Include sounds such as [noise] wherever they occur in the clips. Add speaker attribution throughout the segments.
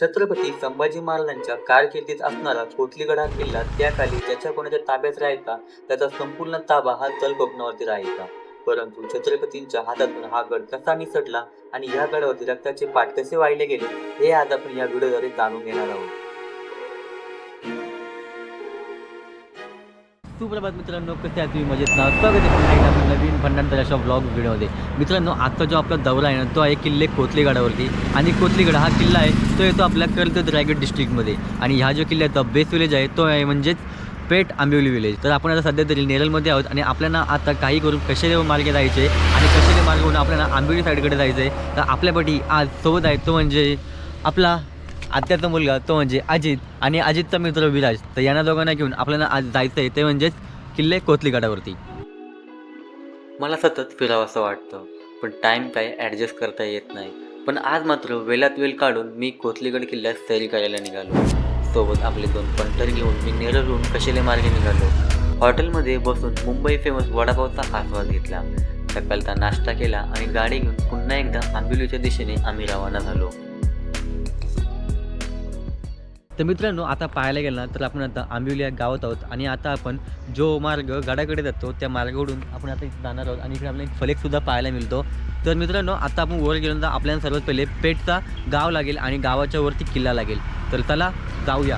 Speaker 1: छत्रपती संभाजी महाराजांच्या कारकिर्दीत असणारा कोथलीगड हा किल्ला त्याखाली ज्याच्या कोणाच्या ताब्यात राहायचा त्याचा संपूर्ण ताबा हा तलकोकणावरती राहायचा. परंतु छत्रपतींच्या हातातून हा गड कसा निसटला आणि या गडावरती रक्ताचे पाठ कसे वाहिले गेले हे आज आपण या व्हिडिओद्वारे जाणून घेणार आहोत.
Speaker 2: सुप्रभात मित्रांनो कसे आहे तुम्ही? मजेत ना? स्वागत आहे नवीन भंडारदर अशा ब्लॉग व्हिडिओमध्ये मित्रांनो आजचा जो आपला दौरा आहे ना तो आहे किल्ले कोथलीगडावरती. आणि कोथलीगड हा किल्ला आहे तो येतो आपल्या कर्जत रायगड डिस्ट्रिक्टमध्ये आणि ह्या जो किल्ल्याचा बेस विलेज आहे तो आहे म्हणजेच पेठ आंबिवली विलेज तर आपण आता सध्या तरी नेरलमध्ये आहोत आणि आपल्याला आता काही करून कशेले मार्गे जायचे आणि कशेले मार्ग होऊन आपल्याला आंबिवली साईडकडे जायचं आहे तर आपल्यापाठी आज सोबत आहे तो म्हणजे आपला आत्याचा मुलगा तो म्हणजे अजित आणि अजितचा मित्र विराज. तर यांना दोघांना घेऊन आपल्याला आज जायचं आहे ते म्हणजेच किल्ले कोथलीगडावरती मला सतत फिरावं असं वाटतं पण टाईम काय ॲडजस्ट करता येत नाही. पण आज मात्र वेळात वेळ काढून मी कोथलीगड किल्ल्यात सैरी करायला निघालो. सोबत आपले दोन पंटर घेऊन मी नेरळहून कशेले मार्गे निघालो. हॉटेलमध्ये बसून मुंबई फेमस वडापावचा आस्वाद घेतला. सकाळचा नाश्ता केला आणि गाडी घेऊन पुन्हा एकदा आंबिवलीच्या दिशेने आम्ही रवाना झालो. तर मित्रांनो आता पाहायला गेलं ना तर आपण आता आंबिवली या गावात आहोत. आणि आता आपण जो मार्ग गडाकडे जातो त्या मार्गावरून आपण आता इथे जाणार आहोत. आणि इकडे आपल्याला एक फलेकसुद्धा पाहायला मिळतो. तर मित्रांनो आता आपण वर गेलो तर आपल्याला सर्वात पहिले पेठचा गाव लागेल आणि गावाच्या वरती किल्ला लागेल. तर चला जाऊया.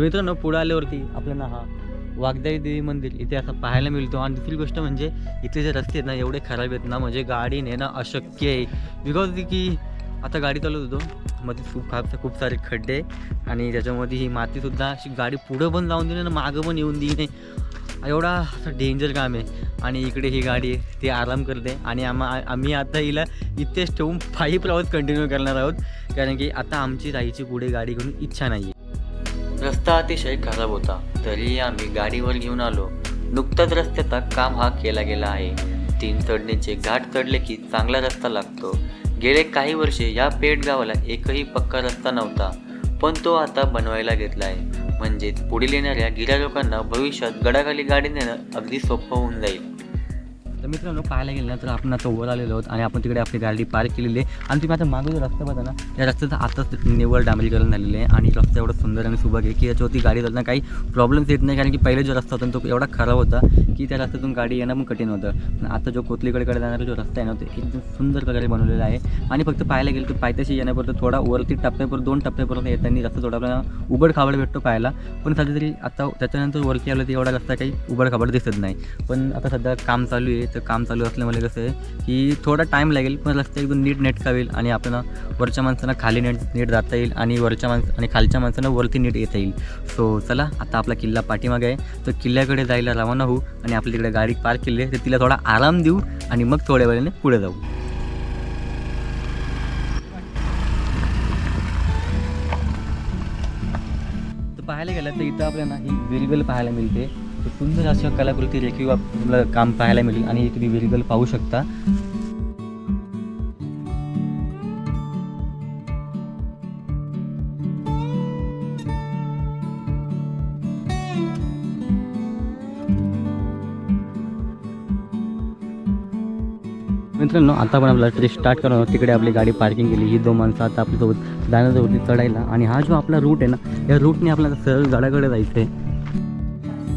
Speaker 2: तर मित्रांनो पुढे आल्यावरती आपल्याला हा वागदाई देवी मंदिर इथे असं पाहायला मिळतो. आणि दुसरी गोष्ट म्हणजे इथले जे रस्ते आहेत ना एवढे खराब आहेत ना म्हणजे गाडी नेणं अशक्य आहे. बिकॉज की आता गाडी चालवत होतो. मध्ये खूप खास खूप सारे खड्डे आणि त्याच्यामध्ये ही मातीसुद्धा अशी गाडी पुढं पण जाऊन देणे आणि मागं पण येऊन देणे एवढा असं डेंजर काम आहे. आणि इकडे ही गाडी आहे ती आराम करते. आणि आम्हा आम्ही आता हिला इथेच ठेवून फाईव्ह प्रवास कंटिन्यू करणार आहोत. कारण की आता आमची जायची पुढे गाडी घेऊन इच्छा नाही आहे रस्ता अतिशय खराब होता. तरीही आम्ही गाडीवर घेऊन आलो. नुकताच रस्त्याचा काम हा केला गेला आहे. तीन चढणीचे घाट चढले की चांगला रस्ता लागतो. गेले काही वर्षे या पेठ गावाला एकही पक्का रस्ता नव्हता पण तो आता बनवायला घेतला आहे म्हणजेच पुढील येणाऱ्या गिऱ्हाईकांना भविष्यात गडाखाली गाडी नेणं अगदी सोपं होऊन जाईल. तर मित्रांनो पाहायला गेलं ना तर आपण आता वर आलेलो आहोत आणि आपण तिकडे आपली गाडी पार्क केलेली आहे. आणि तुम्ही आता मागे जो रस्ता बघा ना या रस्त्याचा आताच निवड डांबरीकरण झालेलं आहे आणि रस्ता एवढा सुंदर आणि सुबक आहे की याच्यावरती गाडी जाताना काही प्रॉब्लेम्स येत नाही. कारण की पहिले जो रस्ता होता ना तो एवढा खराब होता की त्या रस्त्यातून गाडी येणं पण कठीण होतं. पण आता जो कोथलीकडेकडे जाणारा जो रस्ता आहे ना तो एकदम सुंदर प्रकारे बनवलेला आहे. आणि फक्त पाहायला गेलं तर पायथ्याशी येण्यापर्यंत थोडा वरती टप्प्यापर्यंत दोन टप्प्यापर्यंत येताना रस्ता थोडा आपल्याला उबड खाबड भेटतो पाहायला. पण सध्या तरी आता त्याच्यानंतर वरती आलं तर एवढा रस्ता काही उबड खाबड दिसत नाही. पण आता सध्या काम चालू आहे. इथं काम चालू असल्यामुळे कसं आहे की थोडा टाईम लागेल पण रस्ता एकदम नीट नेटका होईल आणि आपल्याला वरच्या माणसांना खाली नेट नीट जाता येईल आणि वरच्या माणसं आणि खालच्या माणसांना वरती नीट येता येईल. सो चला आता आपला किल्ला पाठीमागे आहे. तर किल्ल्याकडे जायला रवाना होऊ आणि आपल्या तिकडे गाडी पार्क केली आहे तर तिला थोडा आराम देऊ आणि मग थोड्या वेळाने पुढे जाऊ. तर पाहायला गेलं तर इथं आपल्याला ही विरगल पाहायला मिळते. सुंदर अशा कलाकृती रेखीव आपल्याला काम पाहायला मिळेल आणि तुम्ही विरगल पाहू शकता. मित्रांनो आता आपण आपला ट्रिप स्टार्ट करणार तिकडे आपली गाडी पार्किंग केली ही दोन माणसं आता आपल्यासोबत जाण्याजवळ होती चढायला. आणि हा जो आपला रूट आहे ना या रूटने आपल्याला सरळ गडाकडे जायचं आहे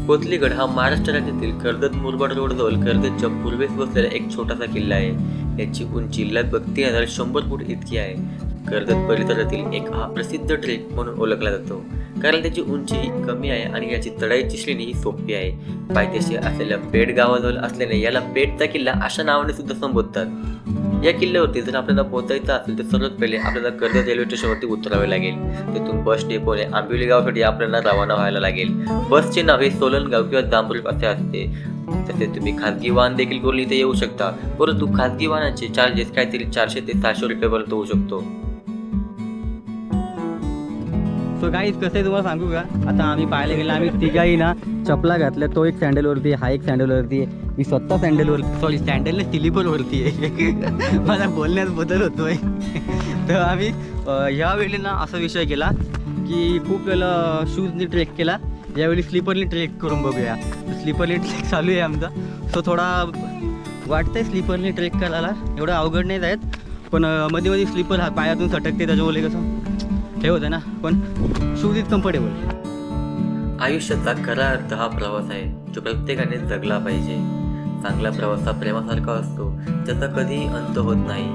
Speaker 2: कोथलीगड हा महाराष्ट्र राज्यातील कर्जत मुरबाड रोडजवळ कर्जतच्या पूर्वेस बसलेला एक छोटासा किल्ला आहे. याची उंची लगभग तीन हजार शंभर फूट इतकी आहे. कर्जत परिसरातील एक हा प्रसिद्ध ट्रेक म्हणून ओळखला जातो. कारण त्याची उंची कमी आहे आणि याची चढाईची श्रेणी ही सोपी आहे. पायथ्याशी असलेल्या पेठ गावाजवळ असल्याने याला पेठचा किल्ला अशा नावाने सुद्धा संबोधतात. या किल्ल्यावरती जर आपल्याला पोहोचायचं असेल तर सर्वात पहिले आपल्याला कर्जत रेल्वे स्टेशनवरती उतरावे लागेल. तिथून बस डेपोने आंबिवली गावासाठी आपल्याला रवाना व्हायला लागेल. बसचे नाव हे सोलनगाव किंवा जांभूळ असे असते. तसेच तुम्ही खाजगी वाहन देखील करून इथे येऊ शकता. परंतु खाजगी वाहनाचे चार्जेस काहीतरी चारशे ते सहाशे रुपयापर्यंत होऊ शकतो. सो गाईज कसं आहे तुम्हाला सांगू का? आता आम्ही पाहायला गेलं आम्ही तिघाही ना चपला घातल्या तो एक सँडलवरती हा एक सँडलवरती आहे. मी स्वतः सँडलवर सॉरी सँडल स्लिपरवरती आहे. [laughs] मला बोलण्यात बदल होतोय. [laughs] तर आम्ही ह्यावेळी ना असा विषय केला की खूप वेळेला शूजनी ट्रेक केला. यावेळी स्लीपरनी ट्रेक करून बघूया. स्लीपरनी ट्रेक चालू आहे आमचा. सो थोडा वाटतंय स्लीपरनी ट्रेक करायला. एवढं अवघड नाही आहेत पण मध्ये मध्ये स्लीपर हा पायातून सटकते त्याच्यामुळे कसं हे होतं ना? पण शूज कम्फर्टेबल
Speaker 1: आयुष्याचा खरा अर्थ हा प्रवास आहे जो प्रत्येकाने जगला पाहिजे. चांगला प्रवास हा प्रेमासारखा असतो ज्याचा कधीही अंत होत नाही.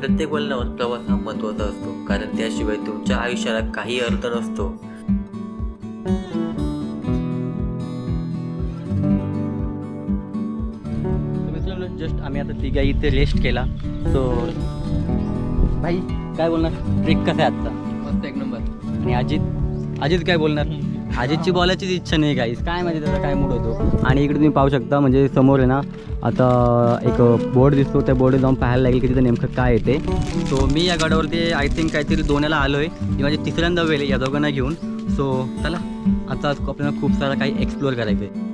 Speaker 1: प्रत्येक वळणावर प्रवास हा महत्त्वाचा असतो कारण त्याशिवाय तुमच्या आयुष्याला काही अर्थ नसतो.
Speaker 2: जस्ट आम्ही आता तिघा इथे रेस्ट केला. सो भाई काय बोलणार? ट्रेक कसा आहे आजचा?
Speaker 3: मस्त एक नंबर.
Speaker 2: आणि अजित अजित काय बोलणार? अजितची बोलायचीच इच्छा नाही काहीच काय माहिती त्याचा काय मूड होतो. आणि इकडे तुम्ही पाहू शकता म्हणजे समोर आहे ना आता एक बोर्ड दिसतो. त्या बोर्ड जाऊन पाहायला लागेल की तिथं नेमकं काय येते सो मी या गडावरती आय थिंक काहीतरी दोन्याला आलो आहे ही माझी तिसऱ्यांदा वेळ या दोघांना घेऊन. सो चला. आता आपल्याला खूप सारं काही एक्सप्लोअर करायचं आहे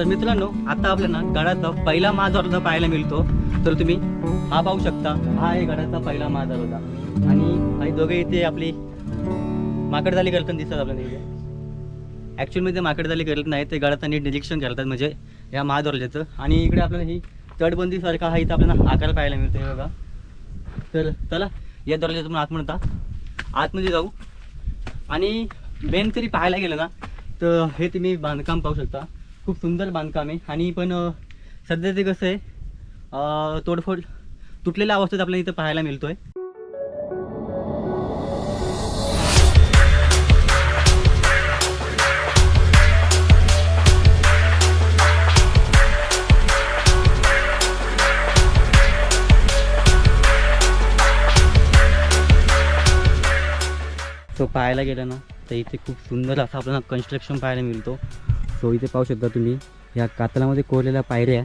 Speaker 2: तर मित्रांनो आता आपल्याला गडाचा पहिला माझा पाहायला मिळतो. तर तुम्ही हा पाहू शकता हा आहे गडाचा पहिला माझा होता आणि दोघे इथे आपली माकडदाली करताना दिसतात आपल्याला इथे. ॲक्च्युअलमध्ये ते माकडजाली करत नाही ते गडाचं नीट निरीक्षण करतात म्हणजे या महादौर्जाचं आणि इकडे आपल्याला ही तटबंदीसारखा हा इथं आपल्याला आकार पाहायला मिळतो बघा. तर चला या दर्जाचं आत म्हणता. आतमध्ये जाऊ. आणि मेन तरी पाहायला गेलं ना तर हे तुम्ही बांधकाम पाहू शकता. खूप सुंदर बांधकाम आहे. आणि पण सध्या ते कसं आहे तोडफोड तुटलेल्या अवस्थेत आपल्याला इथं पाहायला मिळतो आहे तो पाहायला गेला ना तर इथे खूप सुंदर असं आपल्याला कन्स्ट्रक्शन पाहायला मिळतो. सो इथे पाहू शकता तुम्ही. या कातलामध्ये कोरलेल्या पायऱ्या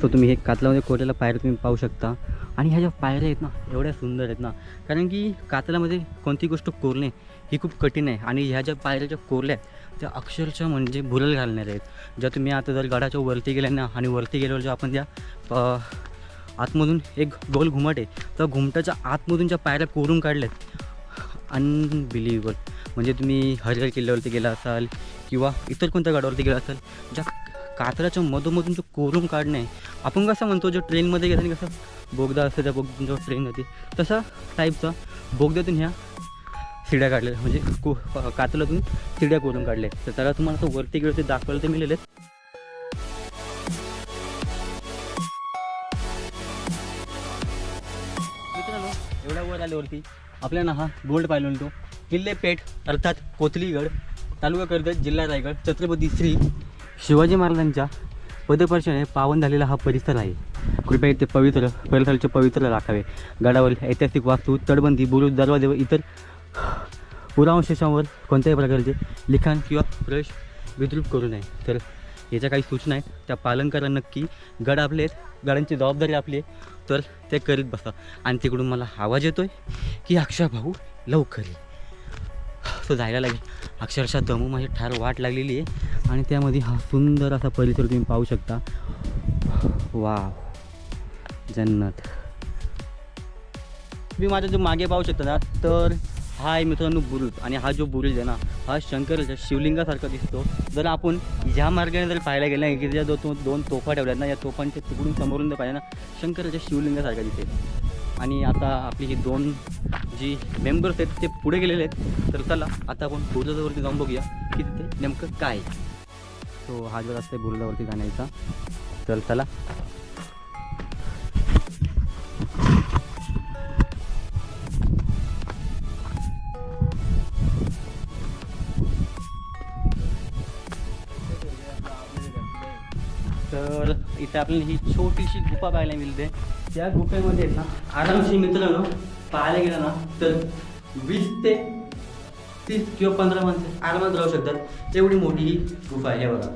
Speaker 2: सो तुम्ही हे कातलामध्ये कोरलेल्या पायऱ्या तुम्ही पाहू शकता. आणि ह्या ज्या पायऱ्या आहेत ना एवढ्या सुंदर आहेत ना. कारण की कातलामध्ये कोणती गोष्ट कोरणे ही खूप कठीण आहे. आणि ह्या ज्या पायऱ्या ज्या कोरल्या आहेत त्या अक्षरशः म्हणजे भुरल घालणाऱ्या आहेत. ज्या तुम्ही आता जर गडाच्या वरती गेल्या ना आणि वरती गेल्यावर जेव्हा आपण त्या आतमधून एक गोल घुमट आहे त्या घुमटाच्या आतमधून ज्या पायऱ्या कोरून काढल्यात. अनबिलिव्हेबल म्हणजे तुम्ही हरिहर किल्ल्यावरती गेला असाल किंवा इतर कोणत्या गडावरती गेला असेल ज्या कातराच्या मधोमधून जो कोरून काढणे आपण कसं म्हणतो जो ट्रेनमध्ये गेला कसं बोगदा असतं त्या बोगद्यातून जेव्हा ट्रेन जाते तसा टाईपचा बोगद्यातून ह्या शिड्या काढल्या म्हणजे को कातलातून शिड्या कोरून काढल्या. तर त्याला तुम्हाला तो वरती गेलो ते दाखवायला ते मिळेल मित्रांनो एवढ्या वर आल्यावरती आपल्याला हा गोल्ड पाहिला तो किल्ले पेठ अर्थात कोथलीगड. तालुका कर्जत जिल्हा रायगड छत्रपती श्री शिवाजी महाराजांच्या पदपर्शने पावन झालेला हा परिसर आहे. कृपया इथे पवित्र परिसराचे पवित्र राखावे गडावरील ऐतिहासिक वास्तू तटबंदी बुरुज दरवाजे व इतर पुरावशेषांवर कोणत्याही प्रकारचे लिखाण किंवा प्रवेश विद्रूप करू नये. तर याच्या काही सूचना आहेत. त्या पालन करा नक्की. गड आपले आहेत. गडांची जबाबदारी आपली आहे. तर ते करीत बसा. आणि तिकडून मला आवाज येतो आहे की अक्षय भाऊ लवकर ये. तो जायला लागेल. अक्षरशः दमू माझी ठार वाट लागलेली आहे. आणि त्यामध्ये हा सुंदर असा परिसर तुम्ही पाहू शकता. वा जन्नत. तुम्ही माझ्या जो मागे पाहू शकता ना तर हा आहे मित्रांनो बुरुज. आणि हा जो बुरुज आहे ना हा शंकराच्या शिवलिंगासारखा दिसतो. जर आपण ज्या मार्गाने जर पाहायला गेलं की ज्या दो दोन तोफा ठेवल्यात ना या तोफांच्या तिकडून समोरून जर पाहिजे ना शंकराच्या शिवलिंगासारखा दिसेल. आणि आता आपली ही दोन जी मेंबर्स आहेत ते पुढे गेलेले आहेत. तर चला आता आपण बुरुजावरती जाऊन बघूया की तिथे नेमकं काय तो हा जो असते बुरुजावरती जाण्याचा. तर चला. तर इथे आपल्याला ही छोटीशी गुफा पाहायला मिळते. त्या गुफेमध्ये आहेत ना आरामशी मित्रांनो पाहायला गेलं ना तर वीस ते तीस किंवा पंधरा माणसं आरामात राहू शकतात. एवढी मोठी ही गुफा आहे. हे बघा.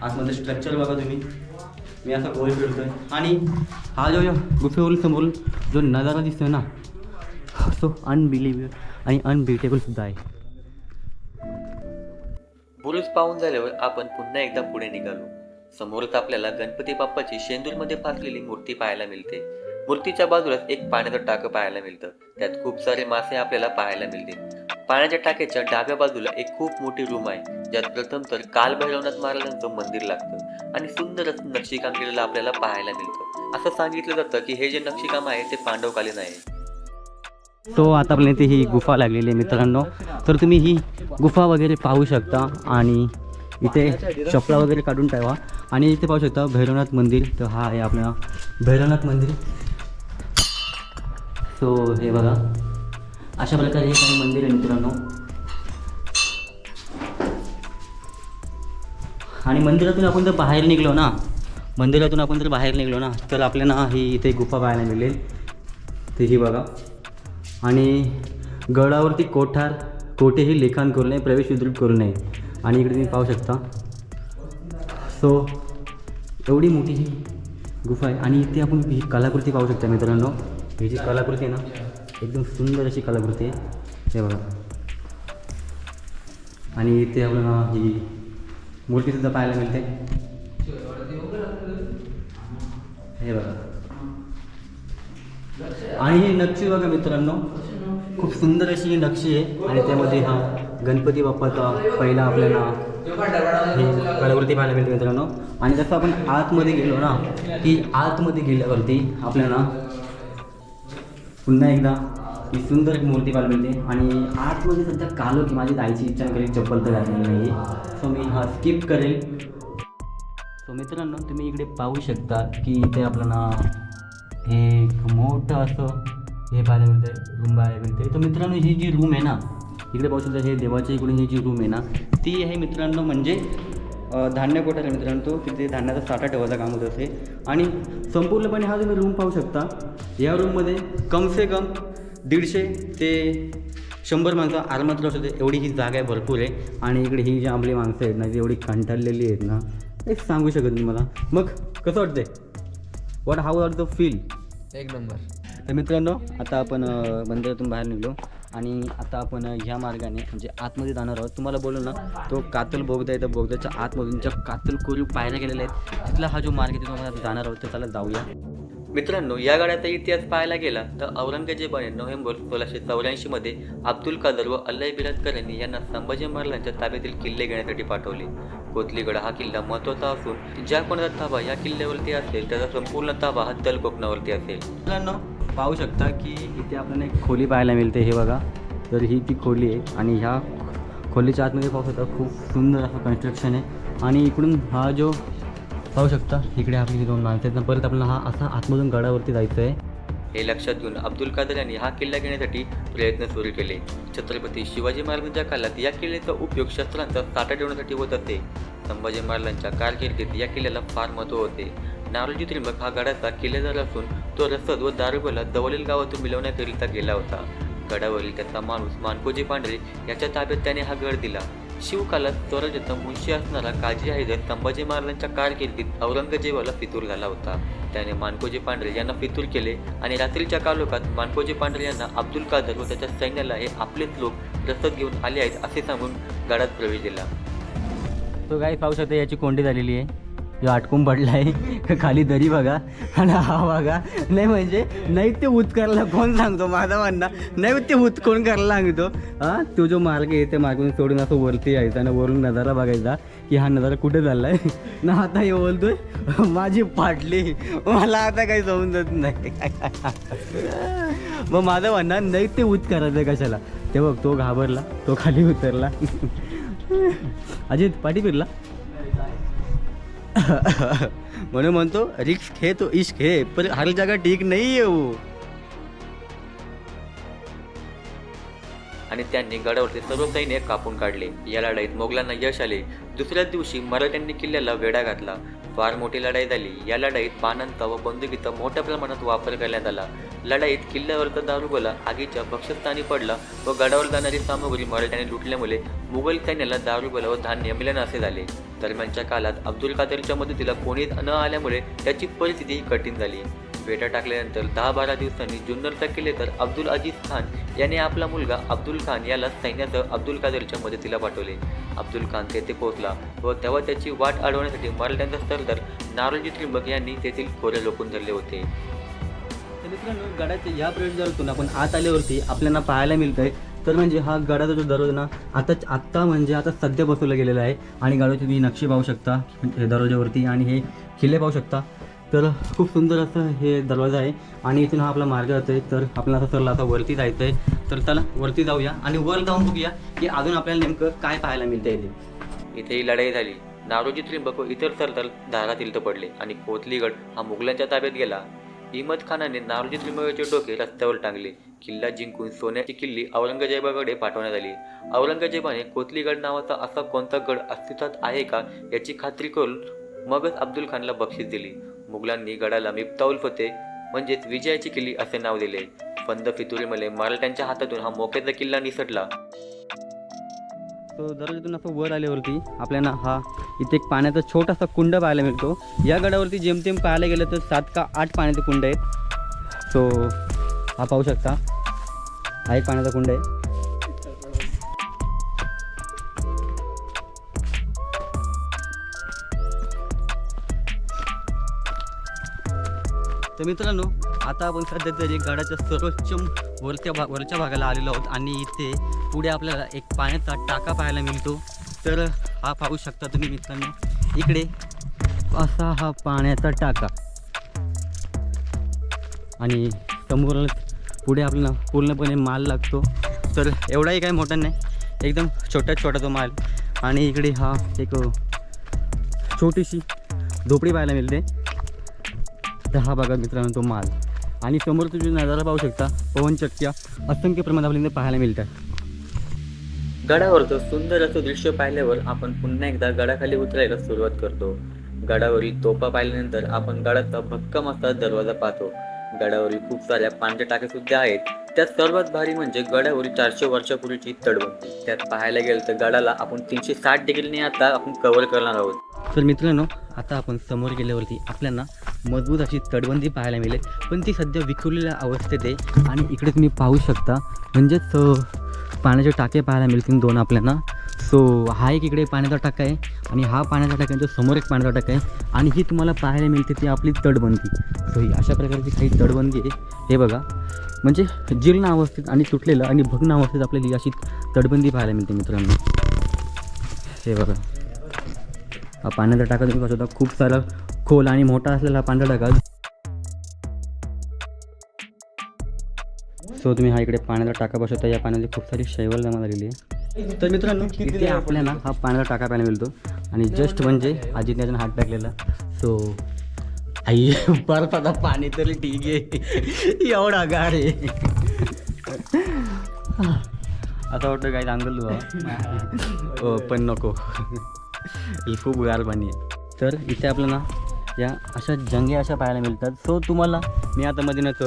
Speaker 2: आतमध्ये स्ट्रक्चर बघा तुम्ही. मी असा गोल फिरतोय आणि हा जो गुफेवरील गुफेवरून समोरून जो नजारा दिसतोय ना सो अनबिलिव्हेबल आणि अनबिटेबल सुद्धा आहे.
Speaker 1: बुरुज पाहून झाल्यावर आपण पुन्हा एकदा पुढे निघालो. समोरच आपल्याला गणपती बाप्पाची शेंदूरमध्ये फासलेली मूर्ती पाहायला मिळते. मूर्तीच्या बाजूलाच एक पाण्याचं टाकं पाहायला मिळतं. त्यात खूप सारे मासे आपल्याला पाहायला मिळतील. पाण्याच्या टाक्याच्या डाव्या बाजूला एक खूप मोठी रूम आहे. ज्यात प्रथम तर काल भैरवनाथ महाराजांचं मंदिर लागतं आणि सुंदर असं नक्षीकाम केलेलं आपल्याला पाहायला मिळतं. असं सांगितलं जातं की हे जे नक्षीकाम आहे ते पांडवकालीन आहे.
Speaker 2: तो आता आपल्याला इथे ही गुफा लागलेली आहे मित्रांनो. तर तुम्ही ही गुफा वगैरे पाहू शकता आणि इथे चपला वगैरे काढून ठेवा. आणि इथे पाहू शकता भैरवनाथ मंदिर. तर हा आहे आपला भैरवनाथ मंदिर. सो हे बघा. अशा प्रकारे हे काही मंदिर आहे मित्रांनो. आणि मंदिरातून आपण जर बाहेर निघलो ना मंदिरातून आपण जर बाहेर निघलो ना तर आपल्याला ही इथे गुफा पाहायला मिळेल. ते ही बघा. आणि गडावरती कोठार कोठेही लिखाण करू नये प्रवेश उद्रुप करू नये. आणि इकडे तुम्ही पाहू शकता. सो एवढी मोठी ही गुफा आहे. आणि इथे आपण ही कलाकृती पाहू शकता मित्रांनो. ही जी कलाकृती आहे ना एकदम सुंदर अशी कलाकृती आहे. हे बघा. आणि इथे आपल्याला ही मूर्तीसुद्धा पाहायला मिळते. हे बघा. आणि ही नक्षी बघा मित्रांनो खूप सुंदर अशी ही नक्षी आहे. आणि त्यामध्ये हा गणपती बाप्पाचा पहिला आपल्याला हे कलाकृती पाहायला मिळते मित्रांनो. आणि जसं आपण आतमध्ये गेलो ना की आतमध्ये गेल्यावरती आपल्याला पुन्हा एकदा ही सुंदर एक मूर्ती पाहायला मिळते. आणि आतमध्ये सध्या कालो की माझी जायची इच्छा करेल चप्पल तर घातलेली नाही आहे सो मी हा स्किप करेल. सो मित्रांनो तुम्ही इकडे पाहू शकता की इथे आपल्याला हे एक मोठं असं हे पाहायला मिळतं रूम पाहायला मिळते तर मित्रांनो ही जी रूम आहे ना इकडे पाहू शकता हे देवाच्या इकडून ही जी रूम आहे ना ती आहे मित्रांनो म्हणजे धान्य कोठार आहे मित्रांनो? तो तिथे धान्याचा साठा ठेवायचं काम होत असे. आणि संपूर्णपणे हा तुम्ही रूम पाहू शकता. या रूममध्ये कम से कम दीडशे ते शंभर माणसं आरामात राहू शकते एवढी ही जागा आहे भरपूर आहे. आणि इकडे ही जी आपली माणसं आहेत ना ती एवढी कंटाळलेली आहेत ना एक सांगू शकत नाही मला. मग कसं वाटतंय? What how are the feel
Speaker 3: एक नंबर.
Speaker 2: तर मित्रांनो आता आपण मंदिरातून बाहेर निघलो. आणि आता आपण ह्या मार्गाने म्हणजे आतमध्ये जाणार आहोत. तुम्हाला बोलू ना तो कातल बोगदा आहे. त्या बोगद्याच्या आतमधून ज्या कातल कोरीव पाहायला गेलेल्या आहेत तिथला हा जो मार्ग आहे तिथून आपण जाणार आहोत. तर त्याला जाऊया.
Speaker 1: मित्रांनो या गाड्याचा इतिहास पाहायला गेला तर औरंगजेबाने नोव्हेंबर सोळाशे चौऱ्याऐंशी मध्ये अब्दुल कादर व अल्लाह बिरादकर यांनी यांना संभाजी महाराजांच्या ताब्यातील किल्ले घेण्यासाठी पाठवले. कोथलीगड हा किल्ला महत्त्वाचा असून ज्या कोणाचा ताबा या किल्ल्यावरती असेल त्याचा संपूर्ण ताबा हा दल कोकणावरती असेल.
Speaker 2: मित्रांनो पाहू शकता की इथे आपल्याला एक खोली पाहायला मिळते. हे बघा. तर ही ती खोली आहे आणि ह्या खोलीच्या आतमध्ये पाहू शकता खूप सुंदर असं कन्स्ट्रक्शन आहे. आणि इकडून हा जो पाहू शकता इकडे आपली दोन माणसं आहेत. परत आपल्याला हा असा आतमधून गडावरती जायचं आहे
Speaker 1: हे लक्षात घेऊन अब्दुल कादर यांनी हा किल्ला घेण्यासाठी प्रयत्न सुरू केले. छत्रपती शिवाजी महाराजांच्या काळात या किल्ल्याचा उपयोग शस्त्रांचा साठा ठेवण्यासाठी होत असे. संभाजी महाराजांच्या कारकिर्दीत या किल्ल्याला फार महत्त्व होते. नारोजी त्रिंबक हा गडाचा किल्लेदार असून तो रसद व दारुगोला जवळील गावातून मिळवण्याकरिता गेला होता. गडावरील त्याचा माणूस मानकोजी पांढरे याच्या ताब्यात त्याने हा गड दिला. शिवकालात स्वराज्याचा मुंशी असणारा काजी हैदर संभाजी महाराजांच्या कारकिर्दीत औरंगजेबाला फितूर झाला होता. त्याने मानकोजी पांढरे यांना फितूर केले आणि रात्रीच्या कालोखात मानकोजी पांढरे यांना अब्दुल कादर व त्याच्या सैन्याला हे आपलेच लोक रसद घेऊन आले आहेत असे सांगून गडात प्रवेश दिला.
Speaker 2: तो काही पाहू शकता याची कोंडी झालेली आहे. जो अटकून पडला आहे खाली दरी बघा आणि हा बघा. नाही म्हणजे नाही ते उतकरला कोण सांगतो? माझा म्हणणं नाही ते उतकोण करायला सांगतो. हा तो जो मार्ग आहे त्या मार्गाने सोडून असं वरती यायचा आणि वरून नजारा बघायचा की हा नजारा कुठे चाललाय? ना आता हे बोलतोय माझी फाटली. मला आता काही समजत नाही. मग माझं म्हणणं नाही ते उत करायचं कशाला? ते बघ तो घाबरला तो खाली उतरला. अजित पाठी फिरला. [laughs] म्हणून म्हणतो रिक्स घे तो इश्क है पर हर जागा ठीक नाही आहे वो.
Speaker 1: आणि त्यांनी गडावरचे सर्व सैन्य कापून काढले. या लढाईत मोगलांना यश आले. दुसऱ्याच दिवशी मराठ्यांनी किल्ल्याला वेढा घातला. फार मोठी लढाई झाली. या लढाईत बाणांचा व बंदुकीचा मोठ्या प्रमाणात वापर करण्यात आला. लढाईत किल्ल्यावरचा दारुगोला आगीच्या भक्षस्थानी पडला व गडावर जाणारी सामग्री मराठ्याने लुटल्यामुळे मुघल सैन्याला दारुगोला व धान्य मिळणं असे झाले. दरम्यानच्या काळात अब्दुल कादरच्या मदतीला कोणीच न आल्यामुळे त्याची परिस्थिती कठीण झाली. फेटा टाकल्यानंतर दहा बारा दिवसांनी जुन्नरचा केले तर अब्दुल अजीज खान याने आपला मुलगा अब्दुल खान याला सैन्यासह अब्दुल कादरच्या मदतीला पाठवले. अब्दुल खान तेथे पोहोचला व तेव्हा त्याची वाट अडवण्यासाठी मराठ्यांचा सरदार नारोजी त्रिंबक यांनी तेथील खोरे लोकून धरले होते.
Speaker 2: तर मित्रांनो गडाच्या या प्रवेशद्वारातून आपण आत आल्यावरती आपल्याला पाहायला मिळत आहे तर म्हणजे हा गडाचा जो दरवाजा ना आताच आत्ता म्हणजे आता सध्या बसवला गेलेला आहे. आणि गडाची तुम्ही नक्षी पाहू शकता हे दरवाजावरती आणि हे किल्ले पाहू शकता. तर खूप सुंदर असं हे दरवाजा आहे आणि इथून हा आपला मार्ग जातो आहे तर आपल्याला असं सरला आता वरती जायचं आहे तर चला वरती जाऊया आणि वर जाऊन बघूया की अजून आपल्याला नेमकं काय पाहायला मिळतं इथे
Speaker 1: इथे ही लढाई झाली. नारोजी त्रिंबक इतर सरदार तर पडले आणि कोथलीगड हा मुघलांच्या ताब्यात गेला. इमद खानाने नारोजी त्रिंबकाचे डोके रस्त्यावर टांगले. किल्ला जिंकून सोन्याची किल्ली औरंगजेबाकडे पाठवण्यात आली. औरंगजेबाने कोथलीगड नावाचा असा कोणता गड अस्तित्वात आहे का याची खात्री करून मगच अब्दुल खानला बक्षीस दिली. मुघलांनी गडाला मिफ्ताउल फते म्हणजेच विजयाची किल्ली असे नाव दिले. फंद फितुरीमध्ये मराठ्यांच्या हातातून हा मोक्याचा किल्ला निसटला.
Speaker 2: तो दरवाजातून असं वर आल्यावरती आपल्याला हा इथे एक पाण्याचा छोटासा कुंड पाहायला मिळतो. या गडावरती जेमतेम पाहायला गेलं तर सात का आठ पाण्याचे कुंड आहेत. सो हा पाहू शकता. हा एक पाण्याचा कुंड आहे. तर मित्रांनो आता आपण सध्या तरी गडाच्या सर्वोच्च वरच्या भा वरच्या भागाला आलेलो आहोत आणि इथे पुढे आपल्याला एक पाण्याचा टाका पाहायला मिळतो. तर हा पाहू शकता तुम्ही मित्रांनो इकडे असा हा पाण्याचा टाका. आणि समोरच पुढे आपल्याला पूर्णपणे माल लागतो. तर एवढाही काही मोठा नाही एकदम छोटा छोटा तो माल. आणि इकडे हा एक छोटीशी झोपडी पाहायला मिळते. तर हा बघा मित्रांनो तो माल. आणि समोर तुम्ही नजारा पाहू शकता पवनचक्क्या असंख्य प्रमाणात आपल्याला पाहायला मिळतात.
Speaker 1: गडावरचं सुंदर असं दृश्य पाहिल्यावर आपण पुन्हा एकदा गडाखाली उतरायला सुरुवात करतो. गडावरील तोफा पाहिल्यानंतर आपण गडाचा भक्कम असा दरवाजा पाहतो. गडावरील खूप साऱ्या पांढऱ्या टाक्या सुद्धा आहेत. त्यात सर्वात भारी म्हणजे गडावरील चारशे वर्षापूर्वीची तडबंदी त्यात पाहायला गेलं तर गडाला आपण तीनशे साठ डिग्रीने आता आपण कव्हर करणार आहोत.
Speaker 2: तर मित्रांनो आता आपण समोर गेल्यावरती आपल्याला मजबूत अशी तटबंदी पाहायला मिळेल. पण ती सध्या विखुरलेल्या अवस्थेत आहे आणि इकडे तुम्ही पाहू शकता म्हणजेच पाण्याचे टाके पाहायला मिळतील दोन आपल्याला. सो हा एक इकडे पाण्याचा टाका आहे आणि हा पाण्याचा टाका आहे, समोर एक पाण्याचा टाका आहे. आणि ही तुम्हाला पाहायला मिळते ती आपली तडबंदी सो ही अशा प्रकारची काही तडबंदी आहे. हे बघा. म्हणजे जीर्ण अवस्थेत आणि तुटलेलं आणि भग्न अवस्थेत आपल्याला अशी तटबंदी पाहायला मिळते मित्रांनो. हे बघा. हा पाण्याचा टाका तुम्ही पाहू शकता. खूप सारा खोल आणि मोठा असलेला हा पांढरा टाका. सो तुम्ही हा इकडे पाण्याचा टाका शकता. या पाण्याची खूप सारी शैवाल जमा झालेली आहे. तर मित्रांनो इथे आपल्याला हा पाण्याचा टाका पाहायला मिळतो. आणि जस्ट म्हणजे अजितने हात टाकलेला. सो आई आता पाणी तरी ठीक आहे. एवढा गार आहे. आता वाटतं काय सांगल हो पण नको. खूप गार पाणी आहे. तर इथे आपल्याला या अशा जंगे अशा पाहायला मिळतात. सो तुम्हाला मी आता मधीनच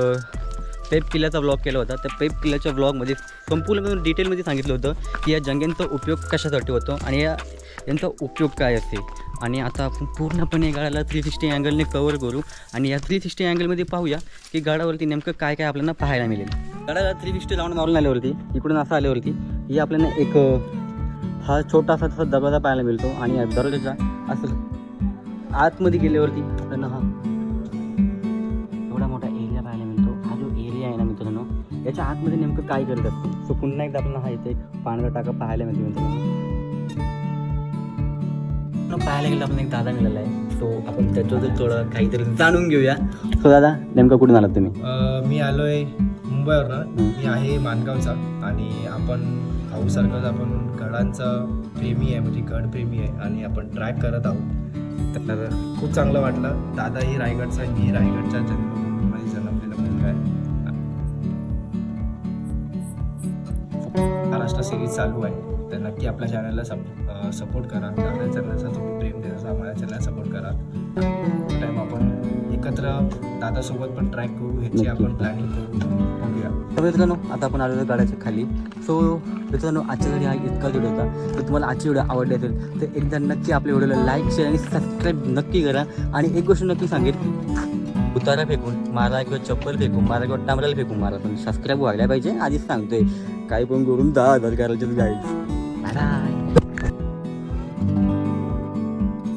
Speaker 2: पेप किल्ल्याचा ब्लॉग केला होता. त्या पेप किल्ल्याच्या ब्लॉगमध्ये संपूर्ण डिटेलमध्ये सांगितलं होतं की या जंग्यांचा उपयोग कशासाठी होतो आणि या यांचा उपयोग काय असते. आणि आता आपण पूर्णपणे गाडाला थ्री सिक्स्टी अँगलने कवर करू. आणि या थ्री सिक्स्टी अँगलमध्ये पाहूया की गाडावरती नेमकं काय काय आपल्याला पाहायला मिळेल. गाडाला थ्री सिक्स्टी राऊंड मारून आल्यावरती इकडून असं आल्यावरती ही आपल्याला एक हा छोटासा तसा दरवाजा पाहायला मिळतो. आणि या दरवाजाच्या असं आतमध्ये गेल्यावरती आपल्याला हा एवढा मोठा एरिया पाहायला मिळतो. हा जो एरिया आहे ना मित्रांनो याच्या आतमध्ये नेमकं काय करत असते सो पुन्हा एकदा आपल्याला हा इथे एक पाण्याचा टाका पाहायला मिळतो मित्रांनो. मित्रांनो, पाहायला गेलं आपण एक दादा मिळाला आहे. सो आपण त्याच्याबद्दल थोडं काहीतरी जाणून घेऊया. सो दादा नेमकं कुठून आलात तुम्ही?
Speaker 3: अ, मी आलो आहे मुंबईवरनं.
Speaker 2: हं.
Speaker 3: मी आहे मानगावचा आणि आपण भाऊसारखंच आपण गडांचा प्रेमी आहे म्हणजे गड प्रेमी आहे आणि आपण ट्रॅक करत आहोत. तर खूप चांगलं वाटलं. दादाही रायगडचा आहे, मी रायगडच्या जन्मभूमीमध्ये जन्मलेला मुलगा आहे. महाराष्ट्र सिरीज चालू आहे. तर नक्की आपल्या चॅनलला सप सपोर्ट करा दादा चॅनलचा तुम्ही प्रेम देण्याचा आम्हाला चॅनलला सपोर्ट करा टाईम आपण एकत्र दादासोबत पण ट्रॅक करू ह्याची आपण प्लॅनिंग करू.
Speaker 2: मित्रांनो आता आपण आलेलो गाड्याच्या खाली. सो मित्रांनो आजच्या घरी हा इतका व्हिडिओ होता तर तुम्हाला आजची व्हिडिओ आवडली असेल तर एकदा नक्की आपल्या व्हिडिओला लाईक शेअर आणि सबस्क्राईब नक्की करा. आणि एक गोष्ट नक्की सांगेल उतारा फेकून मारा किंवा चप्पल फेकून मारा किंवा टामराला फेकून मारा. पण सबस्क्राईब व्हायला पाहिजे आधीच सांगतोय. काही पण करून दहा हजार करायचे बाय